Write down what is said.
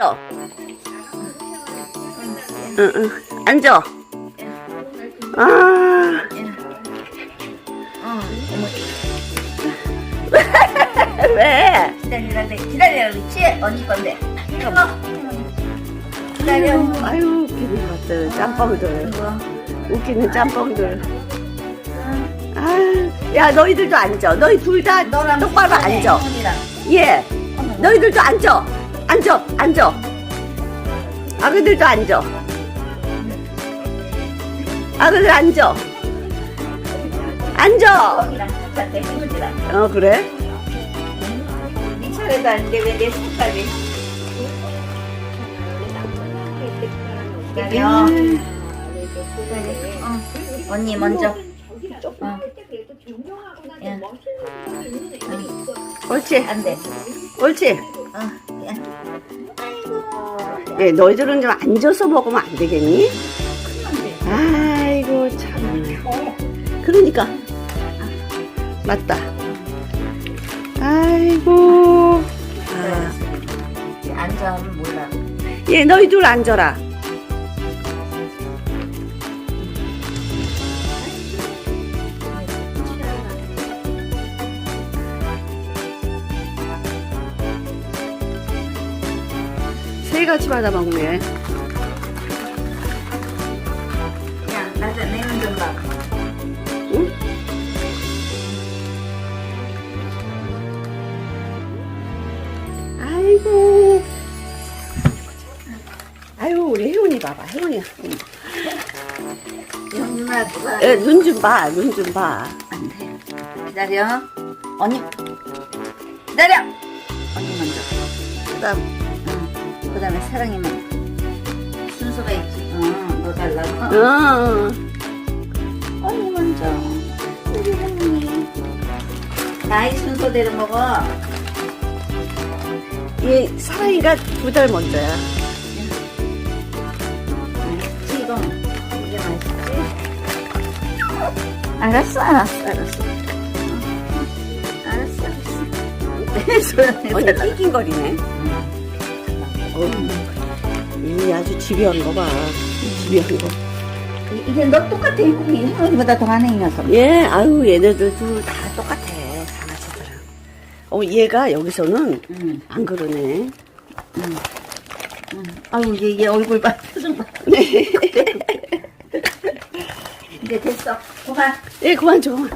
앉아. 응, 응. 앉아. 아, 왜? 기다리라 그래. 기다리라 그랬지? 언니 건데. 기다려. 아유, 웃기는 것들, 짬뽕들. 웃기는 짬뽕들. 아, 야, 너희들도 앉아. 너희 둘 다 너랑 똑바로 앉아. 예. 너희들도 앉아. 앉아, 앉아. 아그들도 앉아. 아그들 앉아. 앉아. 어, 그래? 네 차례도 아닌데 왜 내? 기다려. 음. 어. 언니 먼저. 어. 야. 옳지, 안 돼. 옳지. 어. 예, 너희들은 좀 앉아서 먹으면 안 되겠니? 아이고, 참. 어. 그러니까. 맞다. 아이고. 아, 앉아면 몰라. 예, 너희 둘 앉아라. 세 가지 받아 먹네. 야, 나도 내는 좀 봐. 응? 아이고. 아유, 우리 혜원이 봐봐, 혜원이. 누나 누가 눈좀 봐, 눈 좀 봐. 안 돼. 기다려. 언니. 기다려. 언니 먼저. 그다음, 응. 그 다음에 사랑이만. 순서가 있지. 응. 너 달라고. 어, 언니 먼저. 우리 언니. 나이 순서대로 먹어. 얘 사랑이가 두 달 먼저야. 맛있지 이거. 이게 맛있지. 알았어, 알았어, 알았어. 알았어, 알았어. 언니 낑낑거리네. 어휴, 이 아주 집요한 거 봐. 집요한 거. 이- 이게 너 똑같아. 이 할머니보다 더 많아, 이 녀석. 예, 아유, 얘네들도 다 똑같아, 강아지들은. 어, 얘가 여기서는 응. 안 그러네. 아유, 얘, 얘 얼굴 봐. 표정 봐. 이제 됐어. 그만. 예, 그만 좀.